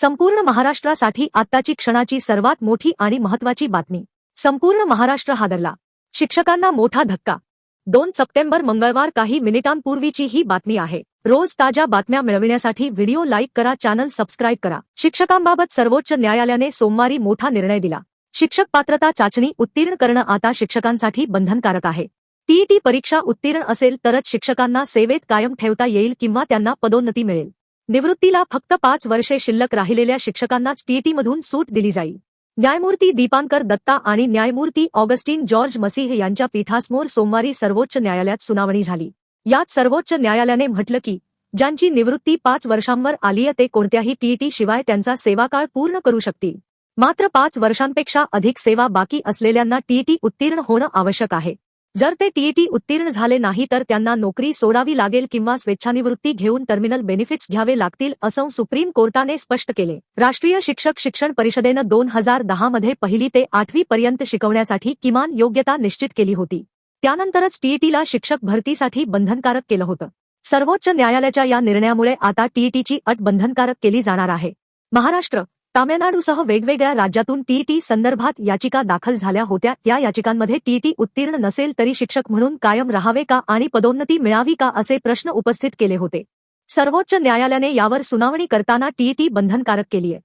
संपूर्ण महाराष्ट्रासाठी आत्ताची क्षणाची सर्वात मोठी आणि महत्वाची बातमी. संपूर्ण महाराष्ट्र हादरला शिक्षकांना मोठा धक्का. दोन सप्टेंबर मंगळवार काही मिनिटांपूर्वीची ही बातमी आहे. रोज ताज्या बातम्या मिळविण्यासाठी व्हिडिओ लाईक करा चॅनल सबस्क्राईब करा. शिक्षकांबाबत सर्वोच्च न्यायालयाने सोमवारी मोठा निर्णय दिला. शिक्षक पात्रता चाचणी उत्तीर्ण करणं आता शिक्षकांसाठी बंधनकारक आहे. टीईटी परीक्षा उत्तीर्ण असेल तरच शिक्षकांना सेवेत कायम ठेवता येईल किंवा त्यांना पदोन्नती मिळेल. निवृत्तीला फक्त पाच वर्षे शिल्लक राहिलेल्या शिक्षकांनाच टीईटीमधून सूट दिली जाईल. न्यायमूर्ती दीपांकर दत्ता आणि न्यायमूर्ती ऑगस्टिन जॉर्ज मसीह यांच्या पीठासमोर सोमवारी सर्वोच्च न्यायालयात सुनावणी झाली. यात सर्वोच्च न्यायालयाने म्हटलं की ज्यांची निवृत्ती पाच वर्षांवर आलीय ते कोणत्याही टीईटी शिवाय त्यांचा सेवाकाळ पूर्ण करू शकतील. मात्र पाच वर्षांपेक्षा अधिक सेवा बाकी असलेल्यांना टीईटी उत्तीर्ण होणं आवश्यक आहे. जर ते टीईटी उत्तीर्ण झाले नाही तर त्यांना नोकरी सोडावी लागेल किंवा स्वेच्छानिवृत्ती घेऊन टर्मिनल बेनिफिट्स घ्यावे लागतील असं सुप्रीम कोर्टाने स्पष्ट केले. राष्ट्रीय शिक्षक शिक्षण परिषदेनं दोन हजार दहा मध्ये पहिली ते आठवी पर्यंत शिकवण्यासाठी किमान योग्यता निश्चित केली होती. त्यानंतरच टीईटीला शिक्षक भरतीसाठी बंधनकारक केलं होतं. सर्वोच्च न्यायालयाच्या या निर्णयामुळे आता टीईटीची अट बंधनकारक केली जाणार आहे. महाराष्ट्र तामिळनाडूसह वेगवेगळ्या राज्यातून टीईटी संदर्भात याचिका दाखल झाल्या होत्या. त्या याचिकांमध्ये टीईटी उत्तीर्ण नसेल तरी शिक्षक म्हणून कायम राहावे का आणि पदोन्नती मिळावी का असे प्रश्न उपस्थित केले होते. सर्वोच्च न्यायालयाने यावर सुनावणी करताना टीईटी बंधनकारक केलीय.